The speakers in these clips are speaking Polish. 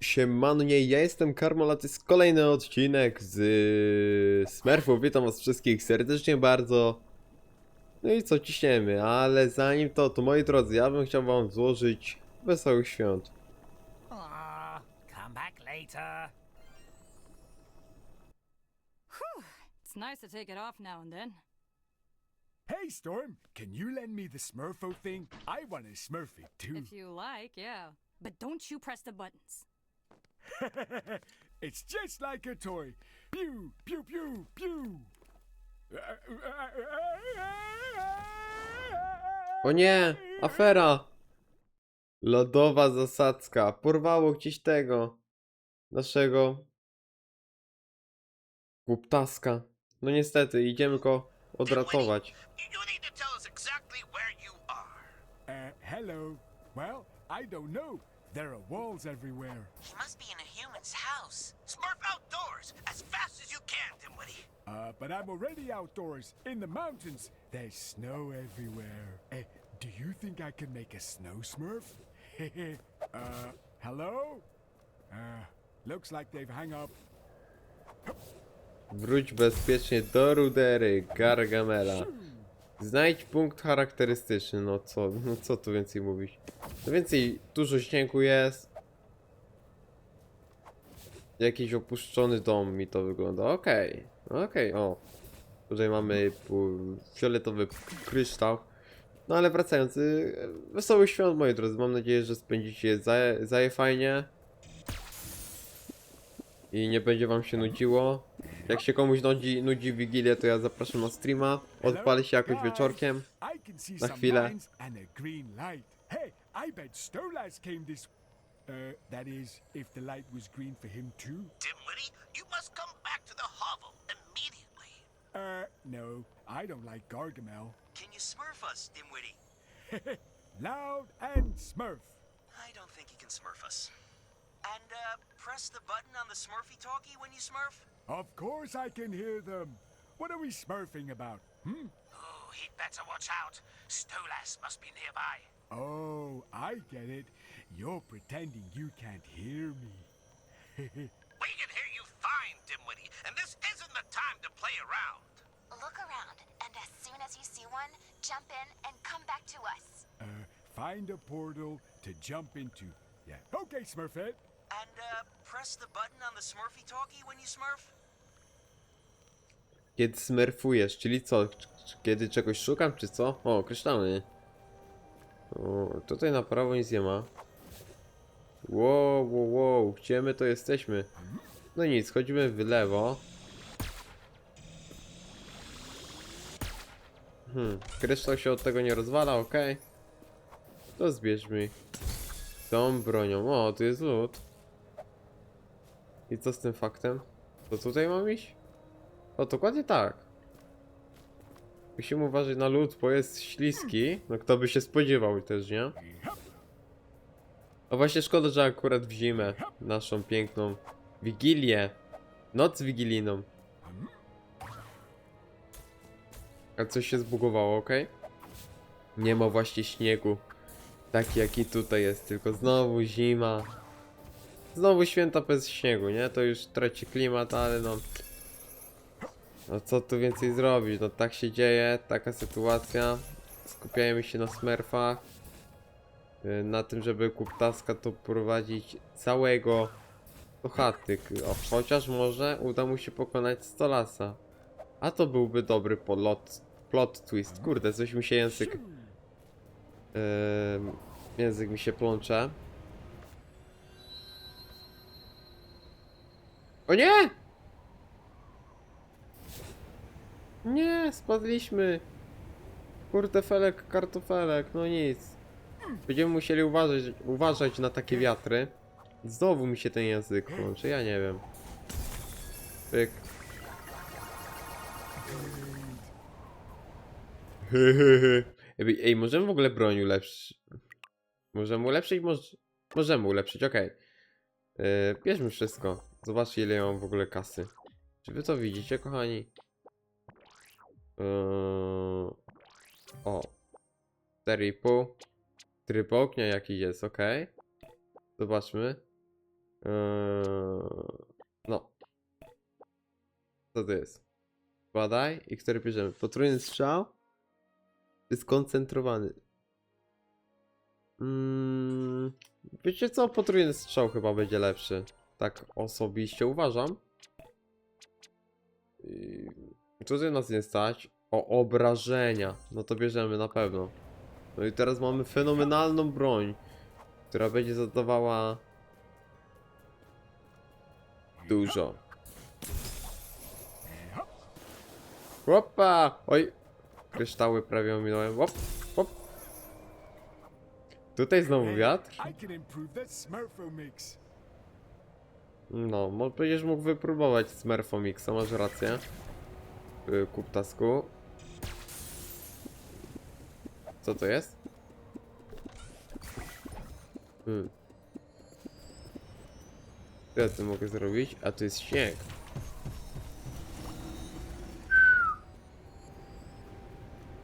Siemano, nie, ja jestem Karmol, a to jest kolejny odcinek z y, Smurfów. Witam was wszystkich serdecznie bardzo. No i co, ciśniemy, ale zanim to, to moi drodzy, ja bym chciał wam złożyć wesołych świąt. Aw, come back later. It's nice to take it off now and then. Hey, Storm, can you lend me the Smurfo thing? I want to Smurf it too. If you like, yeah. But don't you press the buttons. it's just like a toy. Pew, pew, pew, pew. O nie, afera! Lodowa zasadzka, porwało gdzieś tego, naszego głuptaska. No niestety, idziemy go odratować. Uh, hello. Well, I don't know. There are walls everywhere. He must be in a human's house. Smurf outdoors as fast as you can, Dimwitty. Uh, but I'm already outdoors in the mountains. There's snow everywhere. Eh, do you think I can make a snow Smurf? uh, hello? Uh, looks like they've hung up. Wróć bezpiecznie do rudery Gargamela. Znajdź punkt charakterystyczny. No co, no co tu więcej mówić? No więcej, dużo śniegu jest. Jakiś opuszczony dom mi to wygląda. Okej, okej, o. Tutaj mamy fioletowy kryształ. No ale wracając, y, wesołych świąt moi drodzy. Mam nadzieję, że spędzicie je zaje, zaje fajnie. I nie będzie wam się nudziło. Jak się komuś nudzi, nudzi Wigilię, to ja zapraszam na streama. Odpalę się jakoś wieczorkiem. Na chwilę. Uh, that is, if the light was green for him too. Dimwitty, you must come back to the hovel immediately. Uh, no, I don't like Gargamel. Can you smurf us, Dimwitty? Loud and Smurf. I don't think you can smurf us. And, uh, press the button on the Smurfy talkie when you smurf? Of course I can hear them. What are we smurfing about? Hmm? Oh, he'd better watch out. Stolas must be nearby. Oh, I get it. You're pretending you can't hear me. We can hear you fine, Dimwitty, and this isn't the time to play around. Look around, and as soon as you see one, jump in and come back to us. uh, find a portal to jump into. Yeah. Okay, Smurfette. And, uh, press the button on the Smurfy talkie when you smurf? Kiedy smurfujesz, czyli co? Kiedy czegoś szukam, czy co? O, kryształy. O, tutaj na prawo nic nie ma. Wow, wow, wow, gdzie my to jesteśmy? No nic, chodzimy w lewo. Hmm, kryształ się od tego nie rozwala, ok. To zbierzmy. Tą bronią. O, tu jest lód. I co z tym faktem? To tutaj mam iść? O, dokładnie tak. Musimy uważać na lód, bo jest śliski. No kto by się spodziewał też, nie? A właśnie szkoda, że akurat w zimę naszą piękną Wigilię, noc wigilijną. A coś się zbugowało, ok? Nie ma właśnie śniegu. Taki jaki tutaj jest, tylko znowu zima. Znowu święta bez śniegu, nie? To już traci klimat, ale no... No co tu więcej zrobić? No tak się dzieje, taka sytuacja. Skupiajmy się na smurfach. Y, Na tym, żeby kuptaska to prowadzić całego do chaty. O, chociaż może uda mu się pokonać Stolasa. A to byłby dobry plot, plot twist. Kurde, coś mi się język... Ym, język mi się plącze. O nie! Nie, spadliśmy. Kurtefelek, kartofelek, no nic. Będziemy musieli uważać, uważać na takie wiatry. Znowu mi się ten język plącze, ja nie wiem. Pyk. Ej, ej, możemy w ogóle broń ulepszyć. Możemy ulepszyć? Moż... Możemy ulepszyć, okej. Yy, bierzmy wszystko. Zobaczcie ile ja mam w ogóle kasy. Czy wy to widzicie, kochani? Yy... O. 4,5. Tryb ognia jakiś jest, ok. Zobaczmy. Eee, no. Co to jest? Badaj i który bierzemy? Potrójny strzał? Czy skoncentrowany? Mm, wiecie co? Potrójny strzał chyba będzie lepszy. Tak osobiście uważam. I tutaj nas nie stać. O obrażenia. No to bierzemy na pewno. No i teraz mamy fenomenalną broń, która będzie zadawała dużo. Opa! Oj! Kryształy prawie ominąłem. Hop, hop. Tutaj znowu wiatr. I can improve that Smurfo mix. No, mo- będziesz mógł wypróbować Smurfomixa, masz rację. Yy, Kuptasku. Co to jest? Hmm. Ja tu mogę zrobić? A tu jest śnieg.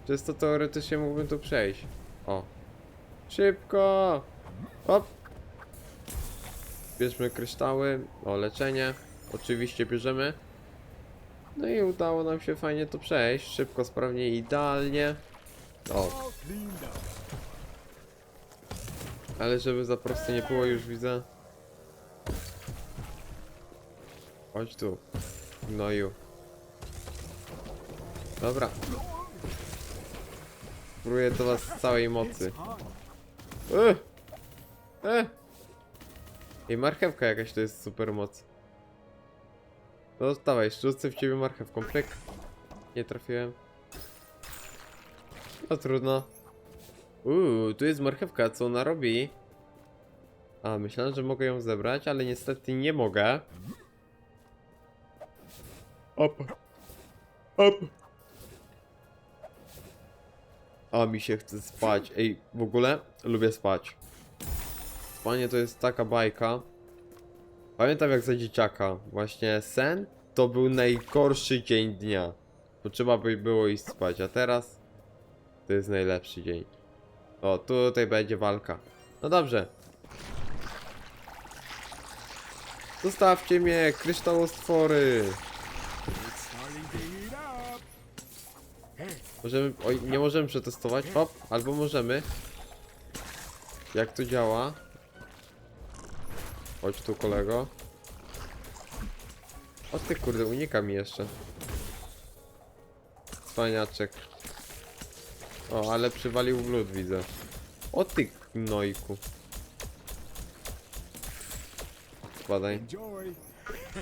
Przez to teoretycznie mógłbym tu przejść. O. Szybko! Hop! Bierzmy kryształy, o leczenie. Oczywiście bierzemy. No i udało nam się fajnie to przejść. Szybko, sprawnie idealnie. O, ale żeby za prosto nie było, już widzę. Chodź tu. Gnoju. Dobra. Spróbuję do was z całej mocy. Ech! Ech! I marchewka jakaś to jest super moc. No dawaj, rzucę w ciebie marchewką, pyk. Nie trafiłem. No trudno. Uuu, tu jest marchewka, co ona robi? A, myślałem, że mogę ją zebrać, ale niestety nie mogę. Op. Op. A mi się chce spać. Ej, w ogóle lubię spać. Spanie to jest taka bajka. Pamiętam jak za dzieciaka. Właśnie sen to był najgorszy dzień dnia. Bo trzeba by było iść spać, a teraz to jest najlepszy dzień. O, tutaj będzie walka. No dobrze. Zostawcie mnie, kryształostwory. Możemy, oj, nie możemy przetestować, hop, albo możemy. Jak to działa? Chodź tu kolego. O ty kurde, unika mi jeszcze. Cwaniaczek. O, ale przywalił w lód, widzę. O ty gnojku. Spadaj.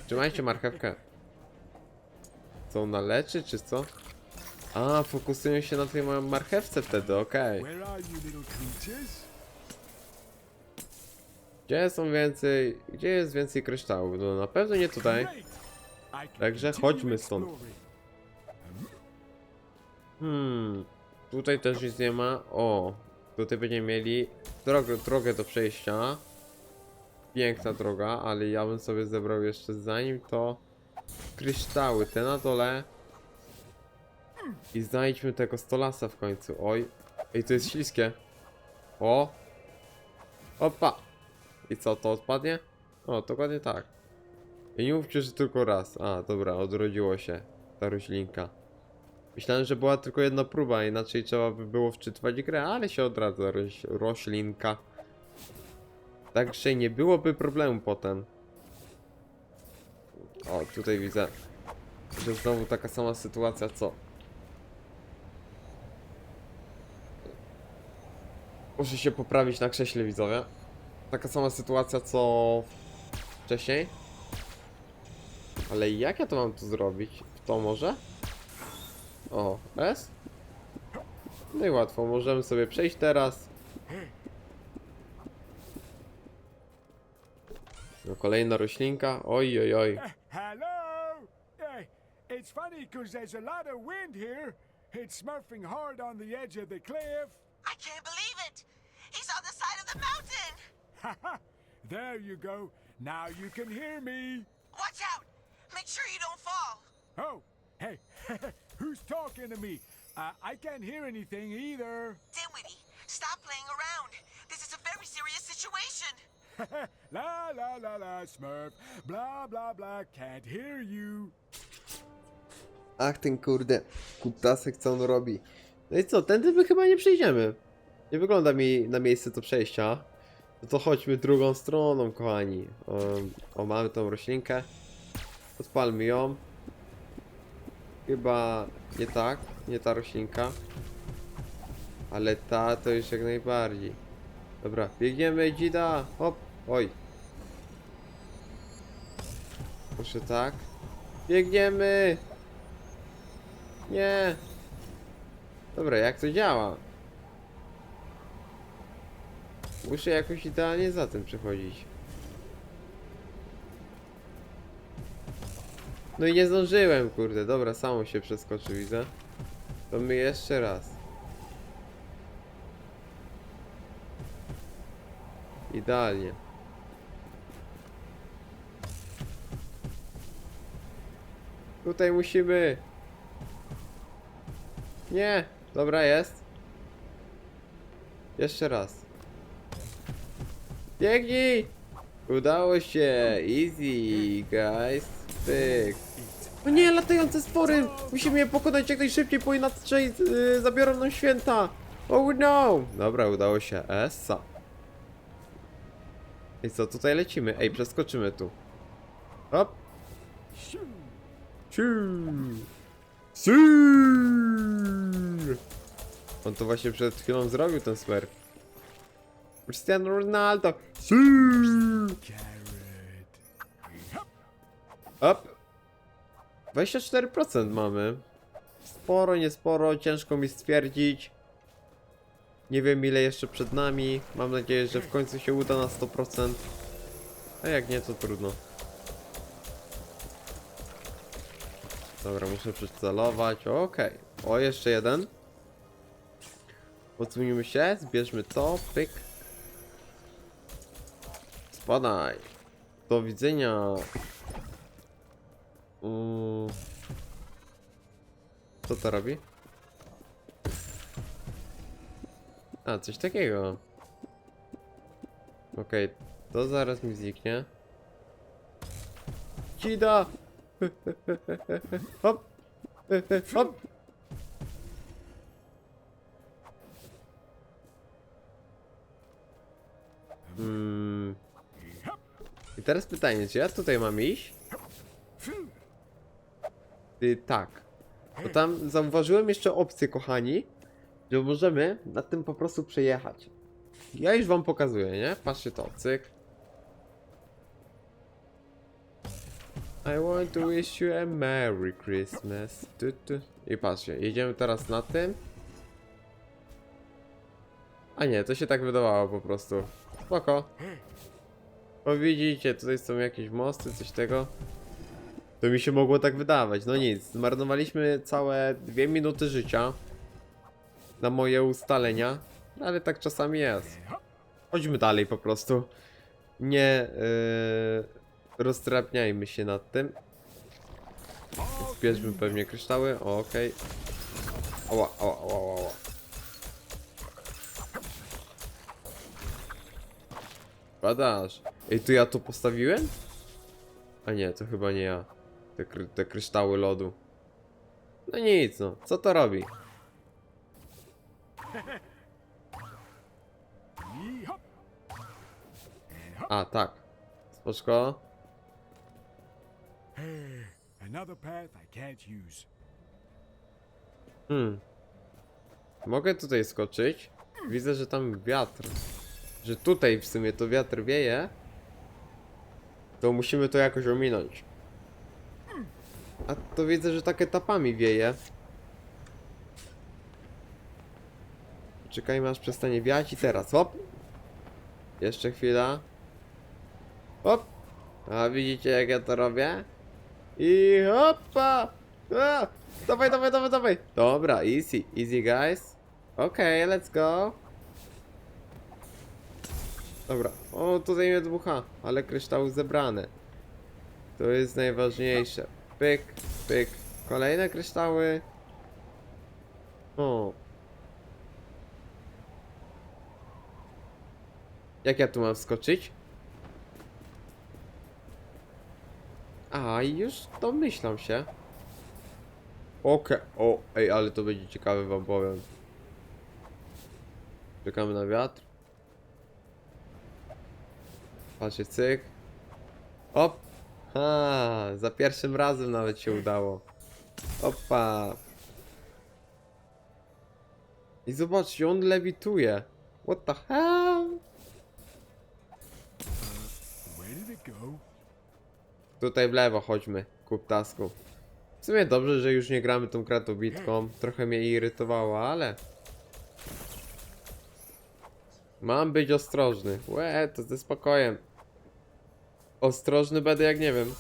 Trzymajcie marchewkę. Co ona leczy, czy co? A, fokusują się na tej ma- marchewce wtedy, okej. Where Gdzie są więcej... Gdzie jest więcej kryształów? No na pewno nie tutaj. Także chodźmy stąd. Hmm... Tutaj też nic nie ma. O! Tutaj będziemy mieli drogę, drogę do przejścia. Piękna droga, ale ja bym sobie zebrał jeszcze zanim to kryształy, te na dole. I znajdźmy tego stolasa w końcu. Oj. Ej, to jest śliskie. O! Opa! I co, to odpadnie? O, dokładnie tak. I nie mówcie, że tylko raz. A, dobra, odrodziło się ta roślinka. Myślałem, że była tylko jedna próba, inaczej trzeba by było wczytywać grę, ale się odradza roś, roślinka. Także nie byłoby problemu potem. O, tutaj widzę, że znowu taka sama sytuacja co. Muszę się poprawić na krześle widzowie. Taka sama sytuacja co wcześniej. Ale jak ja to mam tu zrobić? W to może? O, S? No i łatwo, możemy sobie przejść teraz. No, kolejna roślinka. Oj, oj, oj. Hello! Hey, it's funny because there's a lot of wind here. It's smurfing hard on the edge of the cliff. I can't believe there you go. Now you can hear me. Watch out! Make sure you don't fall! Oh, hey, who's talking to me? Uh, I can't hear anything either. Dinwiddie, stop playing around. This is a very serious situation. la la la la Smurf. Blah blah blah. Can't hear you. Ach, ten kurde, kuptasek co on robi. No i co, tędy my chyba nie przejdziemy. Nie wygląda mi na miejsce do przejścia. No to chodźmy drugą stroną, kochani. O, mamy tą roślinkę. Odpalmy ją. Chyba nie tak, nie ta roślinka. Ale ta to już jak najbardziej. Dobra, biegniemy, dzida! Hop! Oj! Muszę tak. Biegniemy! Nie! Dobra, jak to działa? Muszę jakoś idealnie za tym przechodzić. No i nie zdążyłem, kurde. Dobra, samo się przeskoczy, widzę. To my jeszcze raz. Idealnie. Tutaj musimy. Nie, dobra jest. Jeszcze raz. Biegnij! Udało się! Easy, guys. Pyk. No nie, latające spory! Musimy je pokonać jak najszybciej, bo inaczej yy, zabiorą nam święta! Oh no! Dobra, udało się. Essa. I co, tutaj lecimy? Ej, przeskoczymy tu. Hop. On to właśnie przed chwilą zrobił ten smer. Cristiano Ronaldo. Carrot. Up. 24% mamy. Sporo, niesporo, ciężko mi stwierdzić. Nie wiem ile jeszcze przed nami. Mam nadzieję, że w końcu się uda na 100%. A jak nie, to trudno. Dobra, muszę przycelować. Okej. O, jeszcze jeden. Odsunijmy się, zbierzmy to. Pyk. Spadaj. Do widzenia. Mm. Co to robi? A, coś takiego. Okej, to zaraz mi zniknie. Cida! Hop! Hop! Hmm. Teraz pytanie, czy ja tutaj mam iść? Y, tak. Bo tam zauważyłem jeszcze opcję, kochani, że możemy na tym po prostu przejechać. Ja już wam pokazuję, nie? Patrzcie to, cyk. I want to wish you a Merry Christmas. Tu, tu. I patrzcie, jedziemy teraz na tym. A nie, to się tak wydawało po prostu. Spoko. Bo widzicie, tutaj są jakieś mosty, coś tego. To mi się mogło tak wydawać. No nic, zmarnowaliśmy całe dwie minuty życia na moje ustalenia, ale tak czasami jest. Chodźmy dalej po prostu. Nie yy, się nad tym. Zbierzmy pewnie kryształy. Okej. Ała, ała, ała, ała, ała. Badasz. Ej, to ja to postawiłem? A nie, to chyba nie ja. Te, kry te kryształy lodu. No nic, no. Co to robi? A, tak. Spoczko. Hmm. Mogę tutaj skoczyć. Widzę, że tam wiatr. Że tutaj w sumie to wiatr wieje. To musimy to jakoś ominąć. A to widzę, że tak etapami wieje. Czekajmy aż przestanie wiać i teraz, hop! Jeszcze chwila. Hop! A widzicie jak ja to robię? I hopa! A! Dawaj, dawaj, dawaj, dawaj! Dobra, easy, easy guys. Okej, let's go. Dobra, o tutaj mnie dmucha, ale kryształy zebrane. To jest najważniejsze. Pyk, pyk. Kolejne kryształy. O. Jak ja tu mam wskoczyć? A, już domyślam się. Okej, o, ej, ale to będzie ciekawe wam powiem. Czekamy na wiatr. Patrzcie, cyk. Op! Ha, za pierwszym razem nawet się udało. Opa. I zobaczcie, on lewituje. What the hell? Tutaj w lewo chodźmy, kuptasku. W sumie dobrze, że już nie gramy tą kratobitką. Trochę mnie irytowało, ale... Mam być ostrożny. Łe, to ze spokojem. Ostrożny będę jak nie wiem.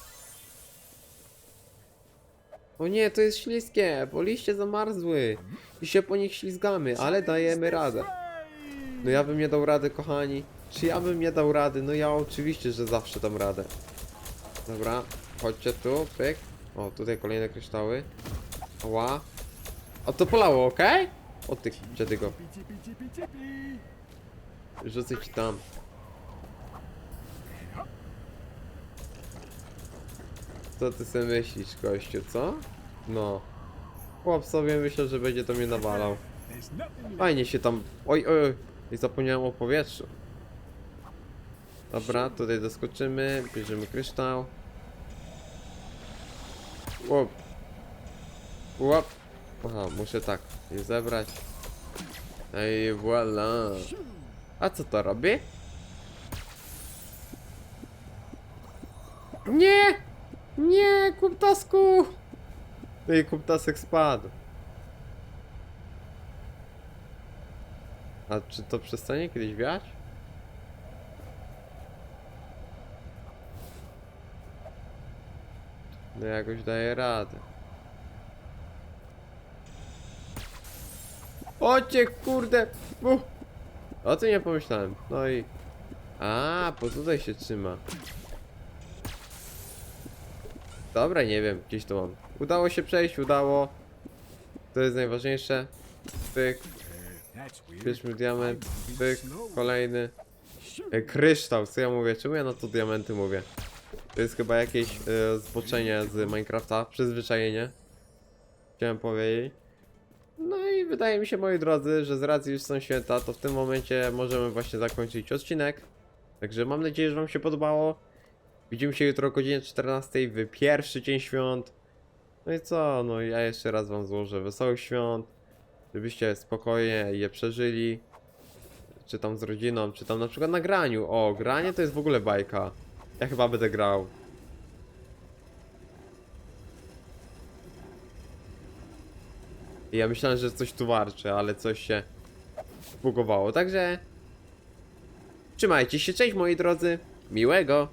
O nie, to jest śliskie, bo liście zamarzły. I się po nich ślizgamy, ale dajemy radę. No ja bym nie dał rady, kochani. Czy ja bym nie dał rady? No ja oczywiście, że zawsze dam radę. Dobra, chodźcie tu, pyk. O, tutaj kolejne kryształy. Ła. A to polało, ok? O ty, gdzie go? Rzucę ci tam. Co ty sobie myślisz, gościu, co? No. Chłop sobie myślał, że będzie to mnie nawalał. Fajnie się tam... Oj, oj, oj. I zapomniałem o powietrzu. Dobra, tutaj doskoczymy, bierzemy kryształ. Łop. Łop. Aha, muszę tak je zebrać. Ej, voila. A co to robi? Nie! Nie, kuptasku! Ej, kuptasek spadł. A czy to przestanie kiedyś wiać? No jakoś daje radę. Ocie kurde! O tym nie pomyślałem. No i... A, po tutaj się trzyma. Dobra, nie wiem, gdzieś to mam. Udało się przejść, udało. To jest najważniejsze. Pyk, bierzmy diament, pyk, kolejny. E, kryształ, co ja mówię? Czemu ja na to diamenty mówię? To jest chyba jakieś e, zboczenie z Minecrafta, przyzwyczajenie. Chciałem powiedzieć. I wydaje mi się, moi drodzy, że z racji już są święta, to w tym momencie możemy właśnie zakończyć odcinek. Także mam nadzieję, że wam się podobało. Widzimy się jutro o godzinie 14 w pierwszy dzień świąt. No i co, no ja jeszcze raz wam złożę wesołych świąt. Żebyście spokojnie je przeżyli czy tam z rodziną, czy tam na przykład na graniu. O, granie to jest w ogóle bajka. Ja chyba będę grał. I ja myślałem, że coś tu warczy, ale coś się zbugowało. Także trzymajcie się, cześć moi drodzy, miłego.